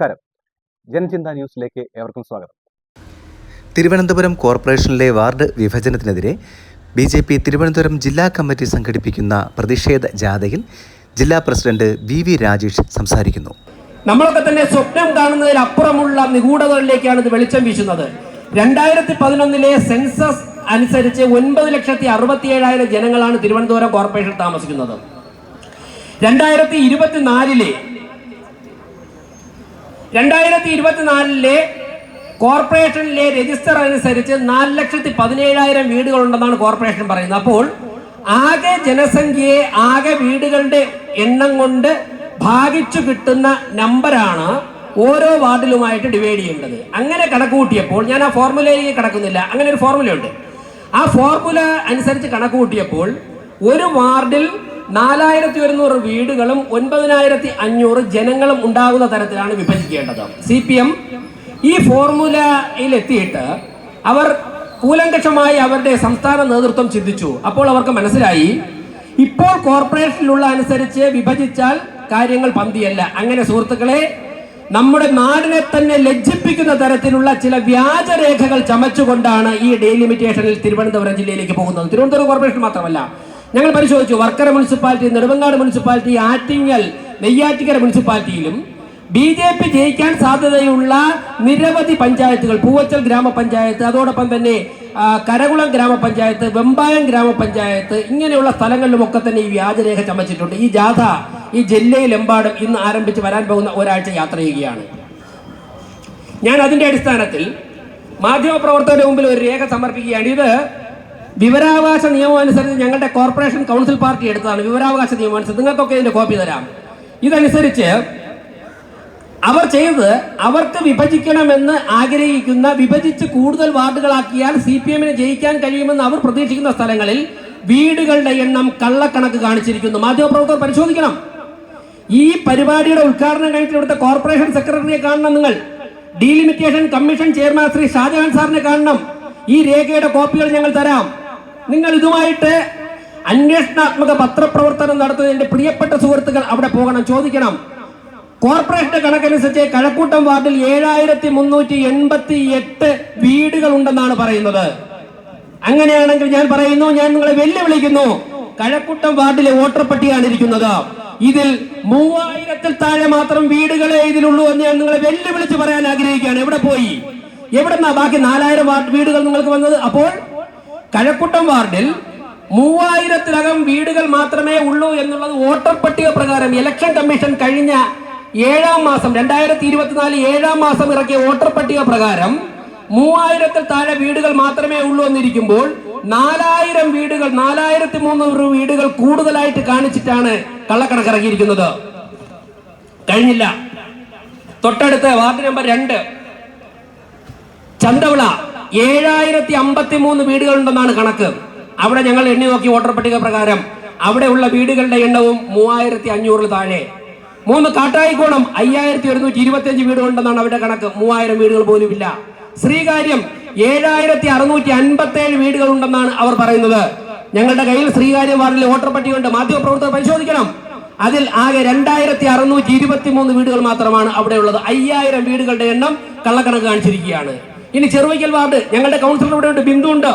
നമസ്കാരം. ജനചിന്ത ന്യൂസിലേക്ക് ഏവർക്കും സ്വാഗതം. തിരുവനന്തപുരം കോർപ്പറേഷനിലെ വാർഡ് വിഭജനത്തിനെതിരെ ബി ജെ പി തിരുവനന്തപുരം ജില്ലാ കമ്മിറ്റി സംഘടിപ്പിക്കുന്ന പ്രതിഷേധ ജാഥയിൽ ജില്ലാ പ്രസിഡന്റ് വി വി രാജേഷ് സംസാരിക്കുന്നു. നമ്മളൊക്കെ തന്നെ സ്വപ്നം കാണുന്നതിൽ കാണുന്നതിലപ്പുറമുള്ള നിഗൂഢതകളിലേക്കാണ് ഇത് വെളിച്ചം വീശുന്നത്. രണ്ടായിരത്തി പതിനൊന്നിലെ സെൻസസ് അനുസരിച്ച് ഒൻപത് ലക്ഷത്തി അറുപത്തി ഏഴായിരം ജനങ്ങളാണ് തിരുവനന്തപുരം കോർപ്പറേഷൻ താമസിക്കുന്നത്. രണ്ടായിരത്തി ഇരുപത്തിനാലിലെ രണ്ടായിരത്തി ഇരുപത്തിനാലിലെ കോർപ്പറേഷനിലെ രജിസ്റ്റർ അനുസരിച്ച് നാല് ലക്ഷത്തി പതിനേഴായിരം വീടുകളുണ്ടെന്നാണ് കോർപ്പറേഷൻ പറയുന്നത്. അപ്പോൾ ആകെ ജനസംഖ്യയെ ആകെ വീടുകളുടെ എണ്ണം കൊണ്ട് ഭാഗിച്ചു കിട്ടുന്ന നമ്പറാണ് ഓരോ വാർഡിലുമായിട്ട് ഡിവൈഡ് ചെയ്യേണ്ടത്. അങ്ങനെ കണക്കുകൂട്ടിയപ്പോൾ ഞാൻ ആ ഫോർമുലയിലേക്ക് കടക്കുന്നില്ല അങ്ങനെ ഒരു ഫോർമുല ഉണ്ട് ആ ഫോർമുല അനുസരിച്ച് കണക്ക് കൂട്ടിയപ്പോൾ ഒരു വാർഡിൽ നാലായിരത്തി ഒരുന്നൂറ് വീടുകളും ഒൻപതിനായിരത്തി അഞ്ഞൂറ് ജനങ്ങളും ഉണ്ടാകുന്ന തരത്തിലാണ് വിഭജിക്കേണ്ടത്. സി പി എം ഈ ഫോർമുലയിൽ എത്തിയിട്ട് അവർ കൂലങ്കഷമായി അവരുടെ സംസ്ഥാന നേതൃത്വം ചിന്തിച്ചു. അപ്പോൾ അവർക്ക് മനസ്സിലായി ഇപ്പോൾ കോർപ്പറേഷനിലുള്ള അനുസരിച്ച് വിഭജിച്ചാൽ കാര്യങ്ങൾ പന്തിയല്ല. അങ്ങനെ സുഹൃത്തുക്കളെ നമ്മുടെ നാടിനെ തന്നെ ലജ്ജിപ്പിക്കുന്ന തരത്തിലുള്ള ചില വ്യാജരേഖകൾ ചമച്ചുകൊണ്ടാണ് ഈ ഡെയിലിമിറ്റേഷനിൽ തിരുവനന്തപുരം ജില്ലയിലേക്ക് പോകുന്നത്. തിരുവനന്തപുരം കോർപ്പറേഷൻ മാത്രമല്ല ഞങ്ങൾ പരിശോധിച്ചു. വർക്കര മുനിസിപ്പാലിറ്റി നെടുമങ്ങാട് മുനിസിപ്പാലിറ്റി ആറ്റിങ്ങൽ നെയ്യാറ്റിക്കര മുനിസിപ്പാലിറ്റിയിലും ബി ജെ പി ജയിക്കാൻ സാധ്യതയുള്ള നിരവധി പഞ്ചായത്തുകൾ പൂവച്ചൽ ഗ്രാമപഞ്ചായത്ത് അതോടൊപ്പം തന്നെ കരകുളം ഗ്രാമപഞ്ചായത്ത് വെമ്പായം ഗ്രാമപഞ്ചായത്ത് ഇങ്ങനെയുള്ള സ്ഥലങ്ങളിലുമൊക്കെ തന്നെ ഈ വ്യാജരേഖ ചമച്ചിട്ടുണ്ട്. ഈ ജാഥ ഈ ജില്ലയിലെമ്പാടും ഇന്ന് ആരംഭിച്ച് വരാൻ പോകുന്ന ഒരാഴ്ച യാത്ര ചെയ്യുകയാണ്. ഞാൻ അതിന്റെ അടിസ്ഥാനത്തിൽ മാധ്യമപ്രവർത്തകരുടെ മുമ്പിൽ ഒരു രേഖ സമർപ്പിക്കുകയാണ്. ഇത് വിവരാവകാശ നിയമം അനുസരിച്ച് ഞങ്ങളുടെ കോർപ്പറേഷൻ കൗൺസിൽ പാർട്ടി എടുത്തതാണ് വിവരാവകാശ നിയമം അനുസരിച്ച്. നിങ്ങൾക്കൊക്കെ ഇതിന്റെ കോപ്പി തരാം. ഇതനുസരിച്ച് അവർ ചെയ്തത് അവർക്ക് വിഭജിക്കണമെന്ന് ആഗ്രഹിക്കുന്ന വിഭജിച്ച് കൂടുതൽ വാർഡുകളാക്കിയാൽ സി പി എമ്മിന് ജയിക്കാൻ കഴിയുമെന്ന് അവർ പ്രതീക്ഷിക്കുന്ന സ്ഥലങ്ങളിൽ വീടുകളുടെ എണ്ണം കള്ളക്കണക്ക് കാണിച്ചിരിക്കുന്നു. മാധ്യമപ്രവർത്തകർ പരിശോധിക്കണം. ഈ പരിപാടിയുടെ ഉദ്ഘാടനം കഴിഞ്ഞിട്ട് ഇവിടുത്തെ കോർപ്പറേഷൻ സെക്രട്ടറിയെ കാണണം നിങ്ങൾ. Delimitation commission chairman Shri Shajahan സാറിനെ കാണണം. ഈ രേഖയുടെ കോപ്പികൾ ഞങ്ങൾ തരാം. നിങ്ങൾ ഇതുമായിട്ട് അന്വേഷണാത്മക പത്രപ്രവർത്തനം നടത്തുന്ന എന്റെ പ്രിയപ്പെട്ട സുഹൃത്തുക്കൾ അവിടെ പോകണം ചോദിക്കണം. കോർപ്പറേഷന്റെ കണക്കനുസരിച്ച് കഴക്കൂട്ടം വാർഡിൽ ഏഴായിരത്തി മുന്നൂറ്റി എൺപത്തി എട്ട് വീടുകൾ ഉണ്ടെന്നാണ് പറയുന്നത്. അങ്ങനെയാണെങ്കിൽ ഞാൻ പറയുന്നു ഞാൻ നിങ്ങളെ വെല്ലുവിളിക്കുന്നു. കഴക്കൂട്ടം വാർഡിലെ വോട്ടർ പട്ടികയാണ് ഇരിക്കുന്നത്. ഇതിൽ മൂവായിരത്തിൽ താഴെ മാത്രം വീടുകളെ ഇതിലുള്ളൂ എന്ന് ഞാൻ നിങ്ങളെ വെല്ലുവിളിച്ച് പറയാൻ ആഗ്രഹിക്കുകയാണ്. എവിടെ പോയി? എവിടെന്നാ ബാക്കി നാലായിരം വീടുകൾ നിങ്ങൾക്ക് വന്നത്? അപ്പോൾ കഴക്കൂട്ടം വാർഡിൽ മൂവായിരത്തിലകം വീടുകൾ മാത്രമേ ഉള്ളൂ എന്നുള്ളത് വോട്ടർ പട്ടിക പ്രകാരം ഇലക്ഷൻ കമ്മീഷൻ കഴിഞ്ഞ ഏഴാം മാസം രണ്ടായിരത്തി ഇരുപത്തിനാല് ഏഴാം മാസം ഇറക്കിയ വോട്ടർ പട്ടിക പ്രകാരം മൂവായിരത്തിൽ താഴെ വീടുകൾ മാത്രമേ ഉള്ളൂ എന്നിരിക്കുമ്പോൾ നാലായിരം വീടുകൾ നാലായിരത്തി മുന്നൂറ് വീടുകൾ കൂടുതലായിട്ട് കാണിച്ചിട്ടാണ് കള്ളക്കണക്ക് ഇറക്കിയിരിക്കുന്നത് കഴിഞ്ഞില്ല. തൊട്ടടുത്ത് വാർഡ് നമ്പർ രണ്ട് ചന്തവിള. ഏഴായിരത്തി അമ്പത്തി മൂന്ന് വീടുകളുണ്ടെന്നാണ് കണക്ക്. അവിടെ ഞങ്ങൾ എണ്ണി നോക്കി വോട്ടർ പട്ടിക പ്രകാരം അവിടെയുള്ള വീടുകളുടെ എണ്ണവും മൂവായിരത്തി അഞ്ഞൂറിൽ താഴെ. മൂന്ന് കാട്ടായിക്കോണം അയ്യായിരത്തി ഒരുന്നൂറ്റി ഇരുപത്തിയഞ്ച് വീടുകളുണ്ടെന്നാണ് അവരുടെ കണക്ക്. മൂവായിരം വീടുകൾ പോലും ഇല്ല. ശ്രീകാര്യം ഏഴായിരത്തി അറുന്നൂറ്റി അൻപത്തി ഏഴ് വീടുകൾ ഉണ്ടെന്നാണ് അവർ പറയുന്നത്. ഞങ്ങളുടെ കയ്യിൽ ശ്രീകാര്യം വാർഡിലെ വോട്ടർ പട്ടികയുണ്ട്. മാധ്യമപ്രവർത്തകർ പരിശോധിക്കണം. അതിൽ ആകെ രണ്ടായിരത്തി അറുന്നൂറ്റി ഇരുപത്തി മൂന്ന് വീടുകൾ മാത്രമാണ് അവിടെയുള്ളത്. അയ്യായിരം വീടുകളുടെ എണ്ണം കള്ളക്കണക്ക് കാണിച്ചിരിക്കുകയാണ്. ഇനി ചെറുവയ്ക്കൽ വാർഡ് ഞങ്ങളുടെ കൗൺസിലർ ഇവിടെ ഉണ്ട് ബിന്ദു ഉണ്ട്.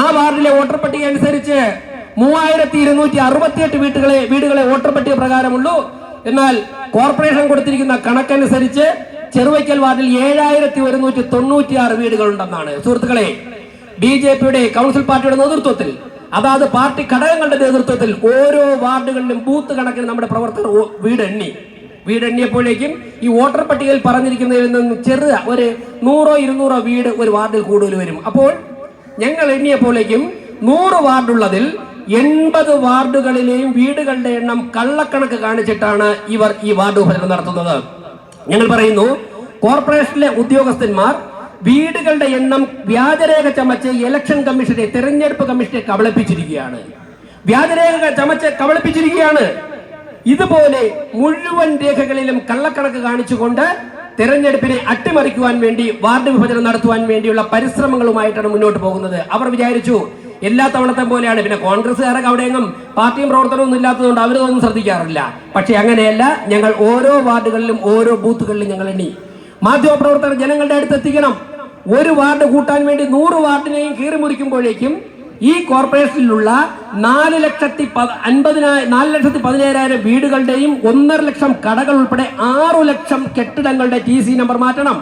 ആ വാർഡിലെ വോട്ടർ പട്ടിക അനുസരിച്ച് മൂവായിരത്തി ഇരുന്നൂറ്റി അറുപത്തിയെട്ട് വീട്ടുകളെ വീടുകളെ വോട്ടർ പട്ടിക പ്രകാരമുള്ളൂ. എന്നാൽ കോർപ്പറേഷൻ കൊടുത്തിരിക്കുന്ന കണക്കനുസരിച്ച് ചെറുവയ്ക്കൽ വാർഡിൽ ഏഴായിരത്തി ഒരുന്നൂറ്റി തൊണ്ണൂറ്റി ആറ് വീടുകൾ ഉണ്ടെന്നാണ് സുഹൃത്തുക്കളെ ബി ജെ പിയുടെ കൗൺസിൽ പാർട്ടിയുടെ നേതൃത്വത്തിൽ അതാത് പാർട്ടി ഘടകങ്ങളുടെ നേതൃത്വത്തിൽ ഓരോ വാർഡുകളിലും ബൂത്ത് കണക്കിന് നമ്മുടെ പ്രവർത്തകർ വീട് എണ്ണി. വീട് എണ്ണിയപ്പോഴേക്കും ഈ വോട്ടർ പട്ടികയിൽ പറഞ്ഞിരിക്കുന്നതിൽ നിന്നും ചെറുത ഒരു നൂറോ ഇരുന്നൂറോ വീട് ഒരു വാർഡിൽ കൂടുതൽ വരും. അപ്പോൾ ഞങ്ങൾ എണ്ണിയപ്പോഴേക്കും നൂറ് വാർഡുള്ളതിൽ എൺപത് വാർഡുകളിലെയും വീടുകളുടെ എണ്ണം കള്ളക്കണക്ക് കാണിച്ചിട്ടാണ് ഇവർ ഈ വാർഡ് വിഭജനം നടത്തുന്നത്. ഞങ്ങൾ പറയുന്നു കോർപ്പറേഷനിലെ ഉദ്യോഗസ്ഥന്മാർ വീടുകളുടെ എണ്ണം വ്യാജരേഖ ചമച്ച് ഇലക്ഷൻ കമ്മീഷനെ തെരഞ്ഞെടുപ്പ് കമ്മീഷനെ കബളിപ്പിച്ചിരിക്കുകയാണ്. വ്യാജരേഖ ചമച്ച് കബളിപ്പിച്ചിരിക്കുകയാണ്. ഇതുപോലെ മുഴുവൻ രേഖകളിലും കള്ളക്കണക്ക് കാണിച്ചുകൊണ്ട് തെരഞ്ഞെടുപ്പിനെ അട്ടിമറിക്കുവാൻ വേണ്ടി വാർഡ് വിഭജനം നടത്തുവാൻ വേണ്ടിയുള്ള പരിശ്രമങ്ങളുമായിട്ടാണ് മുന്നോട്ട് പോകുന്നത്. അവർ വിചാരിച്ചു എല്ലാ തവണത്തെ പോലെയാണ്. പിന്നെ കോൺഗ്രസ്സുകാരൊക്കെ അവിടെയെങ്ങും പാർട്ടിയും പ്രവർത്തനവും ഒന്നും ഇല്ലാത്തതുകൊണ്ട് അവരതൊന്നും ശ്രദ്ധിക്കാറില്ല. പക്ഷെ അങ്ങനെയല്ല ഞങ്ങൾ ഓരോ വാർഡുകളിലും ഓരോ ബൂത്തുകളിലും ഞങ്ങൾ എണ്ണി. മാധ്യമപ്രവർത്തകർ ജനങ്ങളുടെ അടുത്ത് എത്തിക്കണം. ഒരു വാർഡ് കൂട്ടാൻ വേണ്ടി നൂറ് വാർഡിനെയും കീറി മുറിക്കുമ്പോഴേക്കും ഈ കോർപ്പറേഷനിലുള്ള നാല് ലക്ഷത്തി അൻപതിനായിരം നാല് ലക്ഷത്തി പതിനേഴായിരം വീടുകളുടെയും ഒന്നര ലക്ഷം കടകൾ ഉൾപ്പെടെ ആറു ലക്ഷം കെട്ടിടങ്ങളുടെ ടി സി നമ്പർ മാറ്റണം.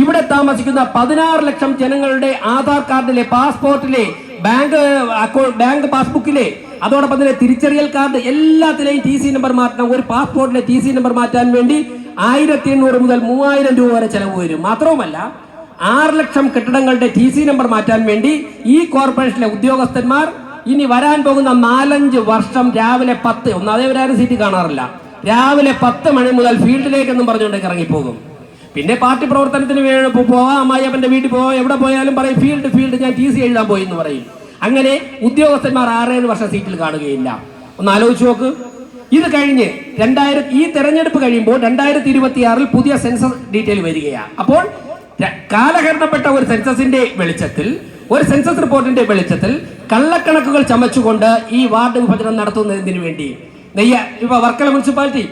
ഇവിടെ താമസിക്കുന്ന പതിനാറ് ലക്ഷം ജനങ്ങളുടെ ആധാർ കാർഡിലെ പാസ്പോർട്ടിലെ ബാങ്ക് അക്കൗണ്ട് ബാങ്ക് പാസ്ബുക്കിലെ അതോടൊപ്പം തന്നെ തിരിച്ചറിയൽ കാർഡ് എല്ലാത്തിലെയും ടി സി നമ്പർ മാറ്റണം. ഒരു പാസ്പോർട്ടിലെ ടി സി നമ്പർ മാറ്റാൻ വേണ്ടി ആയിരത്തി എണ്ണൂറ് മുതൽ മൂവായിരം രൂപ വരെ ചെലവ് വരും. മാത്രവുമല്ല ആറ് ലക്ഷം കെട്ടിടങ്ങളുടെ ടി സി നമ്പർ മാറ്റാൻ വേണ്ടി ഈ കോർപ്പറേഷനിലെ ഉദ്യോഗസ്ഥന്മാർ ഇനി വരാൻ പോകുന്ന നാലഞ്ച് വർഷം രാവിലെ പത്ത് ഒന്നാതെ വരാനും സീറ്റ് കാണാറില്ല. രാവിലെ പത്ത് മണി മുതൽ ഫീൽഡിലേക്കെന്നും പറഞ്ഞുകൊണ്ട് ഇറങ്ങിപ്പോകും. പിന്നെ പാർട്ടി പ്രവർത്തനത്തിന് വേണം പോവാം. അമ്മായിയപ്പന്റെ വീട്ടിൽ പോവാം. എവിടെ പോയാലും പറയും ഫീൽഡ് ഫീൽഡ് ഞാൻ ടി സി എഴുതാൻ പോയി എന്ന് പറയും. അങ്ങനെ ഉദ്യോഗസ്ഥന്മാർ ആറേഴ് വർഷം സീറ്റിൽ കാണുകയില്ല. ഒന്ന് ആലോചിച്ച് നോക്ക്. ഇത് കഴിഞ്ഞ് രണ്ടായിരത്തി ഈ തെരഞ്ഞെടുപ്പ് കഴിയുമ്പോൾ രണ്ടായിരത്തി ഇരുപത്തി പുതിയ സെൻസസ് ഡീറ്റെയിൽ വരികയാണ് അപ്പോൾ കാലഹരണപ്പെട്ട ഒരു സെൻസസിന്റെ വെളിച്ചത്തിൽ ഒരു സെൻസസ് റിപ്പോർട്ടിന്റെ വെളിച്ചത്തിൽ കള്ളക്കണക്കുകൾ ചമച്ചുകൊണ്ട് ഈ വാർഡ് വിഭജനം നടത്തുന്നതിന് വേണ്ടി നെയ്യ ഇപ്പൊ വർക്കല മുനിസിപ്പാലിറ്റി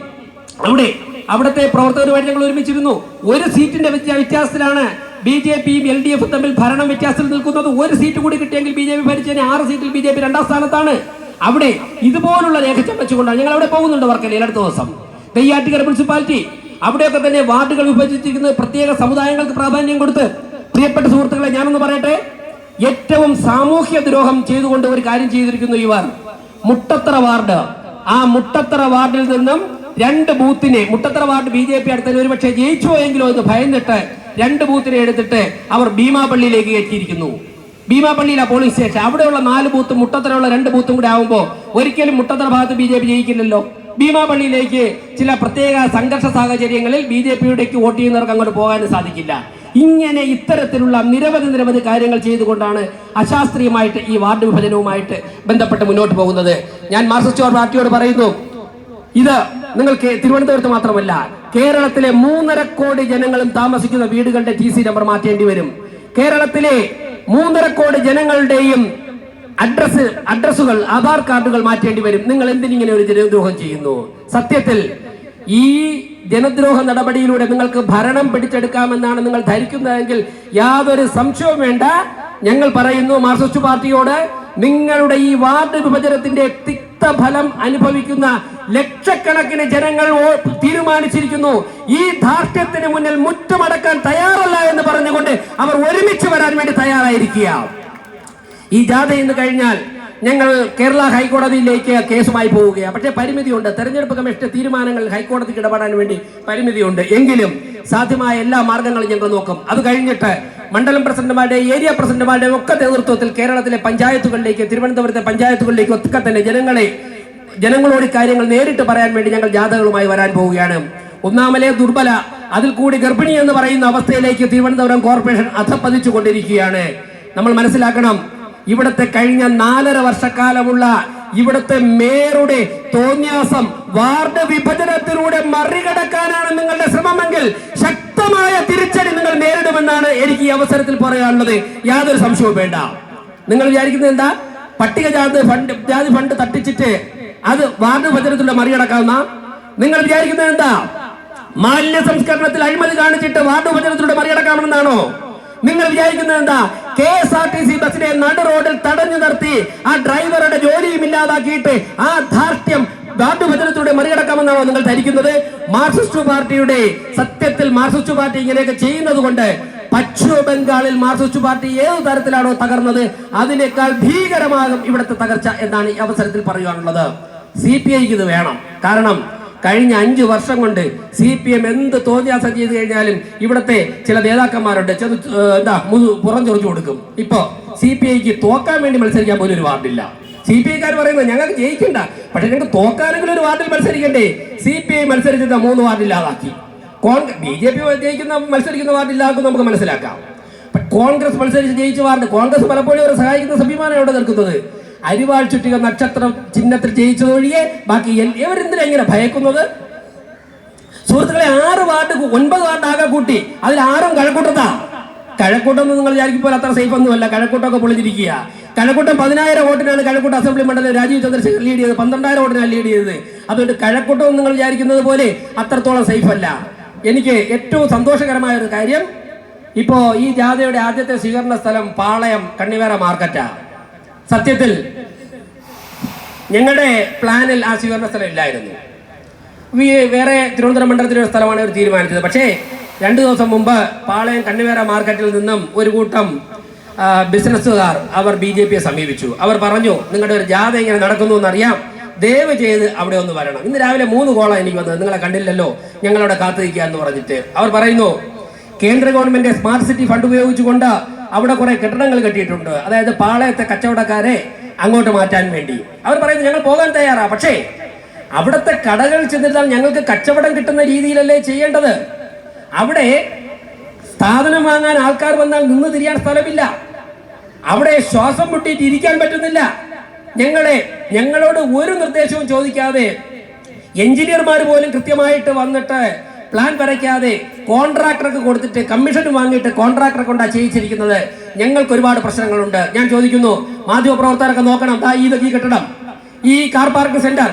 അവിടെ അവിടുത്തെ പ്രവർത്തകരുമായിട്ട് ഞങ്ങൾ ഒരുമിച്ചിരുന്നു. ഒരു സീറ്റിന്റെ വ്യത്യ- വ്യത്യാസത്തിലാണ് ബി ജെ പിയും എൽ ഡി എഫും തമ്മിൽ ഭരണം വ്യത്യാസത്തിൽ നിൽക്കുന്നത്. ഒരു സീറ്റ് കൂടി കിട്ടിയെങ്കിൽ ബി ജെ പി ഭരിച്ചതിന് ആറ് സീറ്റിൽ ബി ജെ പി രണ്ടാം സ്ഥാനത്താണ്. അവിടെ ഇതുപോലുള്ള രേഖ ചമച്ചുകൊണ്ടാണ് ഞങ്ങൾ അവിടെ പോകുന്നുണ്ട് വർക്കലയിൽ അടുത്ത ദിവസം. നെയ്യാറ്റുകര മുനിസിപ്പാലിറ്റി അവിടെയൊക്കെ തന്നെ വാർഡുകൾ വിഭജിച്ചിരിക്കുന്നത് പ്രത്യേക സമുദായങ്ങൾക്ക് പ്രാധാന്യം കൊടുത്ത് പ്രിയപ്പെട്ട സുഹൃത്തുക്കളെ ഞാനൊന്ന് പറയട്ടെ? ഏറ്റവും സാമൂഹ്യ ദ്രോഹം ചെയ്തുകൊണ്ട് ഒരു കാര്യം ചെയ്തിരിക്കുന്നു ഈ വാർഡ് മുട്ടത്തറ വാർഡ്. ആ മുട്ടത്തറ വാർഡിൽ നിന്നും രണ്ട് ബൂത്തിനെ Muttathara ward B J P അടുത്തതിൽ ഒരുപക്ഷെ ജയിച്ചോ എങ്കിലോ എന്ന് ഭയന്നിട്ട് രണ്ട് ബൂത്തിനെ എടുത്തിട്ട് അവർ ഭീമാപള്ളിയിലേക്ക് കയറ്റിയിരിക്കുന്നു ഭീമാപള്ളിയിലെ പോളിംഗ് സ്റ്റേഷൻ. അവിടെയുള്ള നാല് ബൂത്തും മുട്ടത്തറയുള്ള രണ്ട് ബൂത്തും കൂടെ ആവുമ്പോൾ ഒരിക്കലും മുട്ടത്തറ ഭാഗത്ത് ബി ജെ പി ജയിക്കില്ലല്ലോ. ഭീമാപള്ളിയിലേക്ക് ചില പ്രത്യേക സംഘർഷ സാഹചര്യങ്ങളിൽ ബി ജെ പിയുടേക്ക് വോട്ട് ചെയ്യുന്നവർക്ക് അങ്ങോട്ട് പോകാനും സാധിക്കില്ല. ഇങ്ങനെ ഇത്തരത്തിലുള്ള നിരവധി നിരവധി കാര്യങ്ങൾ ചെയ്തുകൊണ്ടാണ് അശാസ്ത്രീയമായിട്ട് ഈ വാർഡ് വിഭജനവുമായിട്ട് ബന്ധപ്പെട്ട് മുന്നോട്ട് പോകുന്നത്. ഞാൻ മാർസിസ്റ്റ് പാർട്ടിയോട് പറയുന്നു ഇത് നിങ്ങൾക്ക് തിരുവനന്തപുരത്ത് മാത്രമല്ല കേരളത്തിലെ മൂന്നര കോടി ജനങ്ങളും താമസിക്കുന്ന വീടുകളുടെ ടി സി നമ്പർ മാറ്റേണ്ടി വരും. കേരളത്തിലെ മൂന്നര കോടി ജനങ്ങളുടെയും അഡ്രസ് അഡ്രസ്സുകൾ ആധാർ കാർഡുകൾ മാറ്റേണ്ടി വരും. നിങ്ങൾ എന്തിനിങ്ങനെ ഒരു ജനദ്രോഹം ചെയ്യുന്നു? സത്യത്തിൽ ഈ ജനദ്രോഹ നടപടിയിലൂടെ നിങ്ങൾക്ക് ഭരണം പിടിച്ചെടുക്കാമെന്നാണ് നിങ്ങൾ ധരിക്കുന്നതെങ്കിൽ യാതൊരു സംശയവും വേണ്ട. ഞങ്ങൾ പറയുന്നു മാർക്സിസ്റ്റ് പാർട്ടിയോട് നിങ്ങളുടെ ഈ വാർഡ് വിഭജനത്തിന്റെ തിക്തഫലം അനുഭവിക്കുന്ന ലക്ഷക്കണക്കിന് ജനങ്ങൾ തീരുമാനിച്ചിരിക്കുന്നു. ഈ ധാർഷ്ട്യത്തിന് മുന്നിൽ മുറ്റമടക്കാൻ തയ്യാറല്ല എന്ന് പറഞ്ഞുകൊണ്ട് അവർ ഒരുമിച്ച് വരാൻ വേണ്ടി തയ്യാറായിരിക്കുക ഈ ജാഥ ഇന്ന് കഴിഞ്ഞാൽ ഞങ്ങൾ കേരള ഹൈക്കോടതിയിലേക്ക് കേസുമായി പോവുകയാണ്. പക്ഷേ പരിമിതിയുണ്ട്. തെരഞ്ഞെടുപ്പ് കമ്മീഷന്റെ തീരുമാനങ്ങൾ ഹൈക്കോടതിക്ക് ഇടപെടാൻ വേണ്ടി പരിമിതിയുണ്ട്. എങ്കിലും സാധ്യമായ എല്ലാ മാർഗങ്ങളും ഞങ്ങൾ നോക്കും. അത് കഴിഞ്ഞിട്ട് മണ്ഡലം പ്രസിഡന്റുമാരുടെ ഏരിയ പ്രസിഡന്റുമാരുടെ ഒക്കെ നേതൃത്വത്തിൽ കേരളത്തിലെ പഞ്ചായത്തുകളിലേക്ക് തിരുവനന്തപുരത്തെ പഞ്ചായത്തുകളിലേക്ക് ഒക്കെ തന്നെ ജനങ്ങളെ ജനങ്ങളോട് കാര്യങ്ങൾ നേരിട്ട് പറയാൻ വേണ്ടി ഞങ്ങൾ ജാഥകളുമായി വരാൻ പോവുകയാണ്. ഒന്നാമലെ ദുർബല അതിൽ കൂടി ഗർഭിണി എന്ന് പറയുന്ന അവസ്ഥയിലേക്ക് തിരുവനന്തപുരം കോർപ്പറേഷൻ അധപ്പതിച്ചു കൊണ്ടിരിക്കുകയാണ് നമ്മൾ മനസ്സിലാക്കണം ഇവിടുത്തെ കഴിഞ്ഞ നാലര വർഷക്കാലമുള്ള ഇവിടുത്തെ മേയറുടെ തോന്യാസം വാർഡ് വിഭജനത്തിലൂടെ മറികടക്കാനാണ് നിങ്ങളുടെ ശ്രമമെങ്കിൽ ശക്തമായ തിരിച്ചടി നിങ്ങൾ നേരിടുമെന്നാണ് എനിക്ക് ഈ അവസരത്തിൽ പറയാനുള്ളത്. യാതൊരു സംശയവും വേണ്ട. നിങ്ങൾ വിചാരിക്കുന്നത് എന്താ? പട്ടികജാതി ഫണ്ട് ജാതി ഫണ്ട് തട്ടിച്ചിട്ട് അത് വാർഡ് വിഭജനത്തിലൂടെ മറികടക്കാവുന്ന? നിങ്ങൾ വിചാരിക്കുന്നത് എന്താ? മാലിന്യ സംസ്കരണത്തിൽ അഴിമതി കാണിച്ചിട്ട് വാർഡ് വിഭജനത്തിലൂടെ മറികടക്കാമെന്നാണോ? നിങ്ങൾ വിചാരിക്കുന്നത് എന്താ? K S R T C ബസിനെ നടു റോഡിൽ തടഞ്ഞു നിർത്തി ആ ഡ്രൈവറുടെ ജോലിയും ഇല്ലാതാക്കിയിട്ട് ആ ധാർഷ്ട്യം വാർഡ് വിഭജനത്തിലൂടെ മറികടക്കാമെന്നാണോ നിങ്ങൾ ധരിക്കുന്നത്? മാർക്സിസ്റ്റ് പാർട്ടിയുടെ സത്യത്തിൽ മാർക്സിസ്റ്റ് പാർട്ടി ഇങ്ങനെയൊക്കെ ചെയ്യുന്നത് കൊണ്ട് പശ്ചിമ ബംഗാളിൽ മാർക്സിസ്റ്റ് പാർട്ടി ഏത് തരത്തിലാണോ തകർന്നത് അതിനേക്കാൾ ഭീകരമാകും ഇവിടുത്തെ തകർച്ച എന്നാണ് ഈ അവസരത്തിൽ പറയുവാനുള്ളത്. സി പി ഐക്ക് ഇത് വേണം. കാരണം കഴിഞ്ഞ അഞ്ചു വർഷം കൊണ്ട് സി പി എം എന്ത് തോന്നിയാസം ചെയ്ത് കഴിഞ്ഞാലും ഇവിടുത്തെ ചില നേതാക്കന്മാരുണ്ട്. ചെന്ന് എന്താ പുറം ചൊറിച്ചു കൊടുക്കും. ഇപ്പോ സി പി ഐക്ക് തോക്കാൻ വേണ്ടി മത്സരിക്കാൻ പോലും ഒരു വാർഡില്ല. സി പി ഐക്കാർ പറയുന്നത് ഞങ്ങൾക്ക് ജയിക്കണ്ട. പക്ഷെ ഞങ്ങൾക്ക് തോക്കാനെങ്കിലും ഒരു വാർഡിൽ മത്സരിക്കണ്ടേ. സി പി ഐ മത്സരിച്ചത് മൂന്ന് വാർഡില്ലാതാക്കി. കോൺഗ്രസ് ബി ജെ പി ജയിക്കുന്ന മത്സരിക്കുന്ന വാർഡില്ലാക്കും നമുക്ക് മനസ്സിലാക്കാം. കോൺഗ്രസ് മത്സരിച്ച് ജയിച്ച വാർഡ് കോൺഗ്രസ് പലപ്പോഴും അവരെ സഹായിക്കുന്ന സംവിധാനം എവിടെ നിൽക്കുന്നത്. അരിവാൾ ചുറ്റിക നക്ഷത്രം ചിഹ്നത്തിൽ ജയിച്ചതൊഴികെ ബാക്കി എവരെന്തിനാ ഇങ്ങനെ ഭയക്കുന്നത്? സുഹൃത്തുക്കളെ ആറ് വാർഡ് ഒൻപത് വാർഡ് ആകെ കൂട്ടി. അതിൽ ആറും കഴക്കൂട്ടത്താ. കഴക്കൂട്ടം എന്ന് നിങ്ങൾ വിചാരിക്കുമ്പോൾ അത്ര സേഫ് ഒന്നുമല്ല. കഴക്കൂട്ടമൊക്കെ പൊളിഞ്ഞിരിക്കുക കഴക്കൂട്ടം പതിനായിരം വോട്ടിനാണ് കഴക്കൂട്ടം അസംബ്ലി മണ്ഡലം രാജീവ് ചന്ദ്രശേഖർ ലീഡ് ചെയ്തത്. പന്ത്രണ്ടായിരം വോട്ടിനാണ് ലീഡ് ചെയ്തത്. അതുകൊണ്ട് കഴക്കൂട്ടം നിങ്ങൾ വിചാരിക്കുന്നത് പോലെ അത്രത്തോളം സേഫ് അല്ല. എനിക്ക് ഏറ്റവും സന്തോഷകരമായ ഒരു കാര്യം ഇപ്പോൾ ഈ ജാഥയുടെ ആദ്യത്തെ സ്വീകരണ സ്ഥലം പാളയം കണ്ണിവേറ മാർക്കറ്റാ. സത്യത്തിൽ ഞങ്ങളുടെ പ്ലാനിൽ ആ സ്വീകരണ സ്ഥലം ഇല്ലായിരുന്നു. വേറെ തിരുവനന്തപുരം മണ്ഡലത്തിലെ ഒരു സ്ഥലമാണ് അവർ തീരുമാനിച്ചത്. പക്ഷേ രണ്ടു ദിവസം മുമ്പ് പാളയം കണ്ണിവേറ മാർക്കറ്റിൽ നിന്നും ഒരു കൂട്ടം ബിസിനസ്സുകാർ അവർ ബി ജെ പിയെ സമീപിച്ചു. അവർ പറഞ്ഞു നിങ്ങളുടെ ഒരു ജാഥ ഇങ്ങനെ നടക്കുന്നു എന്നറിയാം. ദയവ് ചെയ്ത് അവിടെ ഒന്ന് വരണം. ഇന്ന് രാവിലെ മൂന്ന് കോളം എനിക്ക് വന്നത്. നിങ്ങളെ കണ്ടില്ലല്ലോ. ഞങ്ങളവിടെ കാത്തിരിക്കുക എന്ന് പറഞ്ഞിട്ട്. അവർ പറയുന്നു കേന്ദ്ര ഗവൺമെന്റ് സ്മാർട്ട് സിറ്റി ഫണ്ട് ഉപയോഗിച്ചുകൊണ്ട് അവിടെ കുറെ കെട്ടിടങ്ങൾ കെട്ടിയിട്ടുണ്ട്. അതായത് പാളയത്തെ കച്ചവടക്കാരെ അങ്ങോട്ട് മാറ്റാൻ വേണ്ടി. അവർ പറയുന്നത് ഞങ്ങൾ പോകാൻ തയ്യാറാ. പക്ഷേ അവിടുത്തെ കടകൾ ചെന്നിട്ടാൽ ഞങ്ങൾക്ക് കച്ചവടം കിട്ടുന്ന രീതിയിലല്ലേ ചെയ്യേണ്ടത്? അവിടെ സാധനം വാങ്ങാൻ ആൾക്കാർ വന്നാൽ നിന്ന് തിരിയാൻ സ്ഥലമില്ല. അവിടെ ശ്വാസം മുട്ടിയിട്ട് ഇരിക്കാൻ പറ്റുന്നില്ല. ഞങ്ങളെ ഞങ്ങളോട് ഒരു നിർദ്ദേശവും ചോദിക്കാതെ എഞ്ചിനീയർമാർ പോലും കൃത്യമായിട്ട് വന്നിട്ട് പ്ലാൻ വരയ്ക്കാതെ കോൺട്രാക്ടർക്ക് കൊടുത്തിട്ട് കമ്മീഷൻ വാങ്ങിയിട്ട് കോൺട്രാക്ടറെ കൊണ്ടാണ് ചെയ്യിച്ചിരിക്കുന്നത്? ഞങ്ങൾക്ക് ഒരുപാട് പ്രശ്നങ്ങളുണ്ട്. ഞാൻ ചോദിക്കുന്നു മാധ്യമപ്രവർത്തകരൊക്കെ നോക്കണം. ദാ ഈ കെട്ടിടം. ഈ car parking centre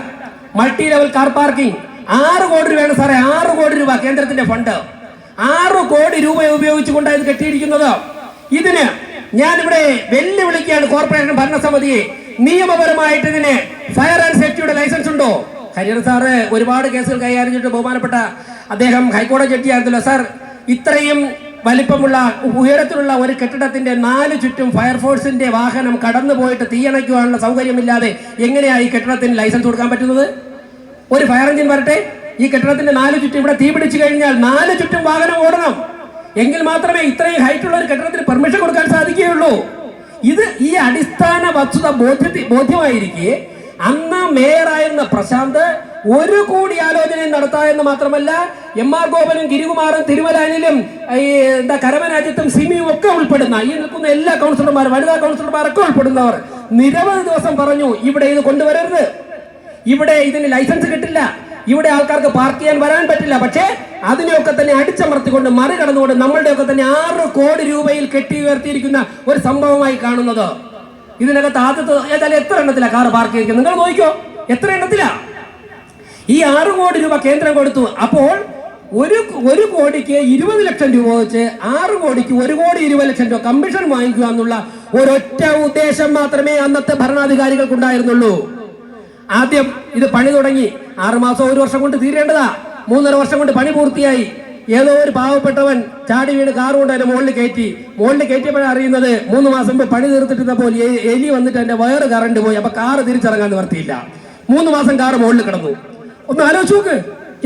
multi level car parking ആറ് കോടി രൂപയാണ് സാറേ ആറ് കോടി രൂപ കേന്ദ്രത്തിന്റെ ഫണ്ട് ആറ് കോടി രൂപ ഉപയോഗിച്ചുകൊണ്ടാണ് ഇത് കെട്ടിയിരിക്കുന്നത്. ഇതിന് ഞാനിവിടെ വെല്ലുവിളിക്കുകയാണ് കോർപ്പറേഷൻ ഭരണസമിതിയെ. നിയമപരമായിട്ട് ഇതിന് ഫയർ ആൻഡ് സേഫ്റ്റിയുടെ ലൈസൻസ് ഉണ്ടോ? ഹരിഹർ സാറ് ഒരുപാട് കേസുകൾ കൈകാര്യം ചെയ്തിട്ട് ബഹുമാനപ്പെട്ട അദ്ദേഹം ഹൈക്കോടതി ജഡ്ജിയായിരുന്നല്ലോ സാർ. ഇത്രയും വലിപ്പമുള്ള ഉയരത്തിലുള്ള ഒരു കെട്ടിടത്തിന്റെ നാല് ചുറ്റും ഫയർഫോഴ്സിന്റെ വാഹനം കടന്നു പോയിട്ട് തീയണയ്ക്കുവാനുള്ള സൗകര്യമില്ലാതെ എങ്ങനെയാണ് ഈ കെട്ടിടത്തിന് ലൈസൻസ് കൊടുക്കാൻ പറ്റുന്നത്? ഒരു ഫയർ എഞ്ചിൻ വരട്ടെ. ഈ കെട്ടിടത്തിന്റെ നാല് ചുറ്റും ഇവിടെ തീ പിടിച്ചു കഴിഞ്ഞാൽ നാല് ചുറ്റും വാഹനം ഓടണം. എങ്കിൽ മാത്രമേ ഇത്രയും ഹൈറ്റുള്ള ഒരു കെട്ടിടത്തിന് പെർമിഷൻ കൊടുക്കാൻ സാധിക്കുകയുള്ളൂ. ഇത് ഈ അടിസ്ഥാന വസ്തുത ബോധ്യ ബോധ്യമായിരിക്കെ അന്ന് മേയറായിരുന്ന പ്രശാന്ത് ഒരു കൂടി ആലോചനയും നടത്താമെന്ന് മാത്രമല്ല എം ആർ ഗോപനും ഗിരികുമാറും തിരുവലാനിലും ഈ എന്താ കരമരാജ്യത്തും സിമിയും ഒക്കെ ഉൾപ്പെടുന്ന ഈ നിൽക്കുന്ന എല്ലാ കൗൺസിലർമാരും വനിതാ കൗൺസിലർമാരൊക്കെ ഉൾപ്പെടുന്നവർ നിരവധി ദിവസം പറഞ്ഞു ഇവിടെ ഇത് കൊണ്ടുവരരുത്. ഇവിടെ ഇതിന് ലൈസൻസ് കിട്ടില്ല. ഇവിടെ ആൾക്കാർക്ക് പാർക്ക് ചെയ്യാൻ വരാൻ പറ്റില്ല. പക്ഷേ അതിനെയൊക്കെ തന്നെ അടിച്ചമർത്തിക്കൊണ്ട് മറികടന്നുകൊണ്ട് നമ്മളുടെയൊക്കെ തന്നെ ആറ് കോടി രൂപയിൽ കെട്ടി ഉയർത്തിയിരിക്കുന്ന ഒരു സംഭവമായി കാണുന്നത്. ഇതിനകത്ത് ആദ്യത്തെ ഏതായാലും എത്ര എണ്ണത്തിലാ കാർ പാർക്ക് ചെയ്തിരിക്കുന്നത്? നിങ്ങൾ നോക്കിക്കോ. എത്ര എണ്ണത്തിലാ? ഈ ആറ് കോടി രൂപ കേന്ദ്രം കൊടുത്തു. അപ്പോൾ ഒരു ഒരു കോടിക്ക് ഇരുപത് ലക്ഷം രൂപ വെച്ച് ആറ് കോടിക്ക് ഒരു കോടി ഇരുപത് ലക്ഷം രൂപ കമ്മീഷൻ വാങ്ങിക്കുക എന്നുള്ള ഒരൊറ്റ ഉദ്ദേശം മാത്രമേ അന്നത്തെ ഭരണാധികാരികൾക്കുണ്ടായിരുന്നുള്ളൂ. ആദ്യം ഇത് പണി തുടങ്ങി. ആറുമാസം ഒരു വർഷം കൊണ്ട് തീരേണ്ടതാ. മൂന്നര വർഷം കൊണ്ട് പണി പൂർത്തിയായി. ഏതോ ഒരു പാവപ്പെട്ടവൻ ചാടി വീട് കാർ കൊണ്ട് അതിന്റെ മുകളിൽ കയറ്റി. മുകളിൽ കയറ്റിയപ്പോഴാണ് അറിയുന്നത് മൂന്ന് മാസം മുമ്പ് പണി തീർത്തിട്ടിരുന്നപ്പോൾ എലി വന്നിട്ട് എന്റെ വയറ് കറണ്ട് പോയി. അപ്പൊ കാറ് തിരിച്ചിറങ്ങാൻ നിവർത്തിയില്ല. മൂന്ന് മാസം കാറ് മുകളിൽ കിടന്നു. ഒന്ന് ആലോചിച്ച് നോക്ക്.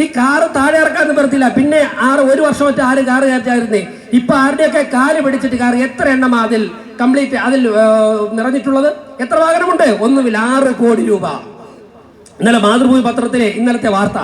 ഈ കാറ് താഴെ ഇറക്കാൻ നിവർത്തിയില്ല. പിന്നെ ആറ് ഒരു വർഷം മറ്റേ ആര് കാറ് കയറ്റായിരുന്നേ ഇപ്പൊ ആരുടെയൊക്കെ കാൽ പിടിച്ചിട്ട് കാറ് എത്ര എണ്ണം അതിൽ കംപ്ലീറ്റ് അതിൽ നിറഞ്ഞിട്ടുള്ളത്? എത്ര വാഹനമുണ്ട്? ഒന്നുമില്ല. ആറ് കോടി രൂപ. ഇന്നലെ മാതൃഭൂമി പത്രത്തിലെ ഇന്നലത്തെ വാർത്ത.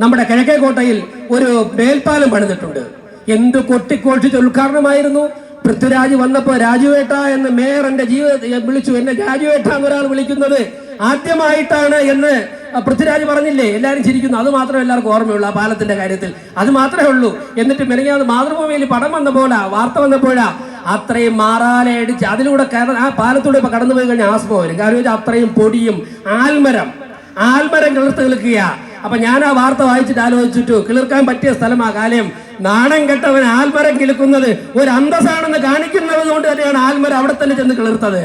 നമ്മുടെ കിഴക്കേക്കോട്ടയിൽ ഒരു മേൽപ്പാലം പണിതിട്ടുണ്ട്. എന്ത് കൊട്ടിക്കോഷിച്ച ഉദ്ഘാടനമായിരുന്നു? പൃഥ്വിരാജ് വന്നപ്പോ രാജുവേട്ട എന്ന് മേയർ എന്റെ ജീവിത വിളിച്ചു. എന്നെ രാജുവേട്ട ഒരാൾ വിളിക്കുന്നത് ആദ്യമായിട്ടാണ് എന്ന് പൃഥ്വിരാജ് പറഞ്ഞില്ലേ? എല്ലാവരും ചിരിക്കുന്നു. അത് മാത്രമേ എല്ലാവർക്കും ഓർമ്മയുള്ളൂ ആ പാലത്തിന്റെ കാര്യത്തിൽ. അത് മാത്രമേ ഉള്ളൂ. എന്നിട്ട് മെനങ്ങാതെ മാതൃഭൂമിയിൽ പടം വന്നപ്പോഴാ വാർത്ത വന്നപ്പോഴാ അത്രയും മാറാലയടിച്ച് അതിലൂടെ ആ പാലത്തൂടെ ഇപ്പൊ കടന്നു പോയി കഴിഞ്ഞാൽ ആസ്മ വരും. കാരണം അത്രയും പൊടിയും ആൽമരം ആൽമരം കിളർത്ത് കിളിക്കുക അപ്പൊ ഞാൻ ആ വാർത്ത വായിച്ചിട്ട് ആലോചിച്ചിട്ടു കിളിർക്കാൻ പറ്റിയ സ്ഥലമാ കാലയം നാണം കെട്ടവൻ ആൽമരം കിളിക്കുന്നത് ഒരു അന്തസ്സാണെന്ന് കാണിക്കുന്നത് കൊണ്ട് തന്നെയാണ് ആൽമരം അവിടെ തന്നെ ചെന്ന് കിളിർത്തത്.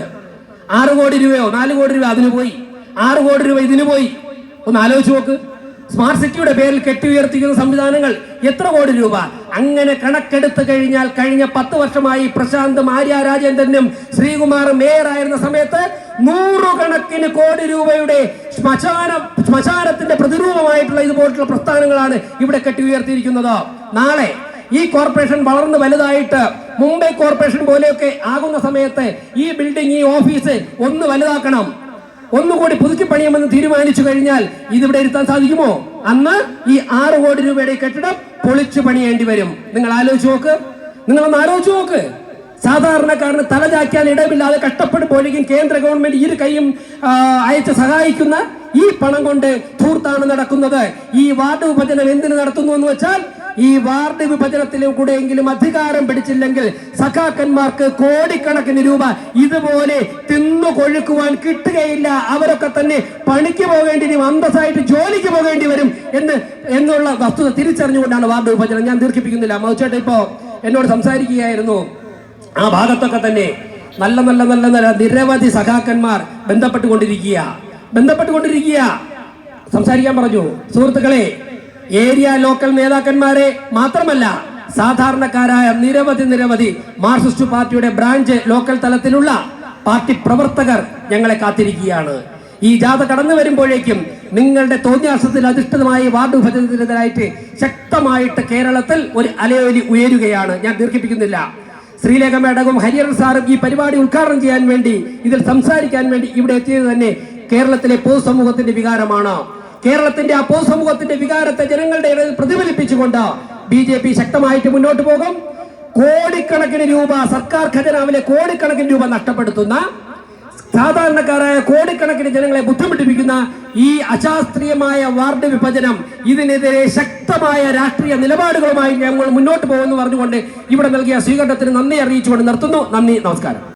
ആറ് കോടി രൂപയോ നാല് കോടി രൂപ അതിന് പോയി. ആറ് കോടി രൂപ ഇതിന് പോയി. ഒന്ന് ആലോചിച്ച് നോക്ക്. സ്മാർട്ട് സിറ്റിയുടെ പേരിൽ കെട്ടി ഉയർത്തിക്കുന്ന സംവിധാനങ്ങൾ എത്ര കോടി രൂപ? അങ്ങനെ കണക്കെടുത്ത് കഴിഞ്ഞാൽ കഴിഞ്ഞ പത്ത് വർഷമായി പ്രശാന്ത് ആര്യ രാജേന്ദ്രനും ശ്രീകുമാറും മേയറായിരുന്ന സമയത്ത് നൂറുകണക്കിന് കോടി രൂപയുടെ ശ്മശാന ശ്മശാനത്തിന്റെ പ്രതിരൂപമായിട്ടുള്ള ഇതുപോലുള്ള പ്രസ്ഥാനങ്ങളാണ് ഇവിടെ കെട്ടി ഉയർത്തിയിരിക്കുന്നത്. നാളെ ഈ കോർപ്പറേഷൻ വളർന്ന് വലുതായിട്ട് മുംബൈ കോർപ്പറേഷൻ പോലെയൊക്കെ ആകുന്ന സമയത്ത് ഈ ബിൽഡിംഗ് ഈ ഓഫീസ് ഒന്ന് വലുതാക്കണം. ഒന്നുകൂടി പുതുക്കി പണിയുമെന്ന് തീരുമാനിച്ചു കഴിഞ്ഞാൽ ഇതിവിടെ ഇരുത്താൻ സാധിക്കുമോ? അന്ന് ഈ ആറ് കോടി രൂപയുടെ കെട്ടിടം പൊളിച്ചു പണിയേണ്ടി വരും. നിങ്ങൾ ആലോചിച്ച് നോക്ക്. നിങ്ങളൊന്ന് ആലോചിച്ച് നോക്ക്. സാധാരണക്കാരന് തലചാക്കാൻ ഇടമില്ലാതെ കഷ്ടപ്പെടുമ്പോഴേക്കും കേന്ദ്ര ഗവൺമെന്റ് ഇരു കൈയും അയച്ച് സഹായിക്കുന്ന ഈ പണം കൊണ്ട് ധൂർത്താണ് നടക്കുന്നത്. ഈ വാർഡ് വിഭജനം എന്തിനു നടത്തുന്നു എന്ന് വെച്ചാൽ ഈ വാർഡ് വിഭജനത്തിലും കൂടെയെങ്കിലും അധികാരം പിടിച്ചില്ലെങ്കിൽ സഖാക്കന്മാർക്ക് കോടിക്കണക്കിന് രൂപ ഇതുപോലെ തിന്നു കൊഴുക്കുവാൻ കിട്ടുകയില്ല. അവരൊക്കെ തന്നെ പണിക്ക് പോകേണ്ടി വരും അന്തസ്സായിട്ട് ജോലിക്ക് പോകേണ്ടി വരും എന്ന് എന്നുള്ള വസ്തുത തിരിച്ചറിഞ്ഞുകൊണ്ടാണ് വാർഡ് വിഭജനം. ഞാൻ ദീർഘിപ്പിക്കുന്നില്ല. മൗച്ചേട്ട ഇപ്പോ എന്നോട് സംസാരിക്കുകയായിരുന്നു. ആ ഭാഗത്തൊക്കെ തന്നെ നല്ല നല്ല നല്ല നല്ല നിരവധി സഖാക്കന്മാർ ബന്ധപ്പെട്ടുകൊണ്ടിരിക്കുക. ബന്ധപ്പെട്ടുകൊണ്ടിരിക്കുക. സംസാരിക്കാൻ പറഞ്ഞു. സുഹൃത്തുക്കളെ ഏരിയ ലോക്കൽ നേതാക്കന്മാരെ മാത്രമല്ല സാധാരണക്കാരായ നിരവധി നിരവധി മാർക്സിസ്റ്റ് പാർട്ടിയുടെ ബ്രാഞ്ച് ലോക്കൽ തലത്തിലുള്ള പാർട്ടി പ്രവർത്തകർ ഞങ്ങളെ കാത്തിരിക്കുകയാണ്. ഈ ജാഥ കടന്നു വരുമ്പോഴേക്കും നിങ്ങളുടെ തോന്നിയാസത്തിൽ അധിഷ്ഠിതമായ വാർഡ് വിഭജനത്തിനെതിരായിട്ട് ശക്തമായിട്ട് കേരളത്തിൽ ഒരു അലയൊലി ഉയരുകയാണ്. ഞാൻ ദീർഘിപ്പിക്കുന്നില്ല. ശ്രീലേഖ മേഡവും ഹരിഹരൻ സാറും ഈ പരിപാടി ഉദ്ഘാടനം ചെയ്യാൻ വേണ്ടി ഇതിൽ സംസാരിക്കാൻ വേണ്ടി ഇവിടെ എത്തിയത് തന്നെ കേരളത്തിലെ പൊതുസമൂഹത്തിന്റെ വികാരമാണ്. കേരളത്തിന്റെ ആ പൊതുസമൂഹത്തിന്റെ വികാരത്തെ ജനങ്ങളുടെ ഇടയിൽ പ്രതിഫലിപ്പിച്ചുകൊണ്ട് ബി ജെ പി ശക്തമായിട്ട് മുന്നോട്ട് പോകും. കോടിക്കണക്കിന് രൂപ സർക്കാർ ഖജനാവിലെ കോടിക്കണക്കിന് രൂപ നഷ്ടപ്പെടുത്തുന്ന സാധാരണക്കാരായ കോടിക്കണക്കിന് ജനങ്ങളെ ബുദ്ധിമുട്ടിപ്പിക്കുന്ന ഈ അശാസ്ത്രീയമായ വാർഡ് വിഭജനം ഇതിനെതിരെ ശക്തമായ രാഷ്ട്രീയ നിലപാടുകളുമായി ഞങ്ങൾ മുന്നോട്ട് പോകുമെന്ന് പറഞ്ഞുകൊണ്ട് ഇവിടെ നൽകിയ സ്വീകരണത്തിന് നന്ദി അറിയിച്ചുകൊണ്ട് നിർത്തുന്നു. നന്ദി നമസ്കാരം.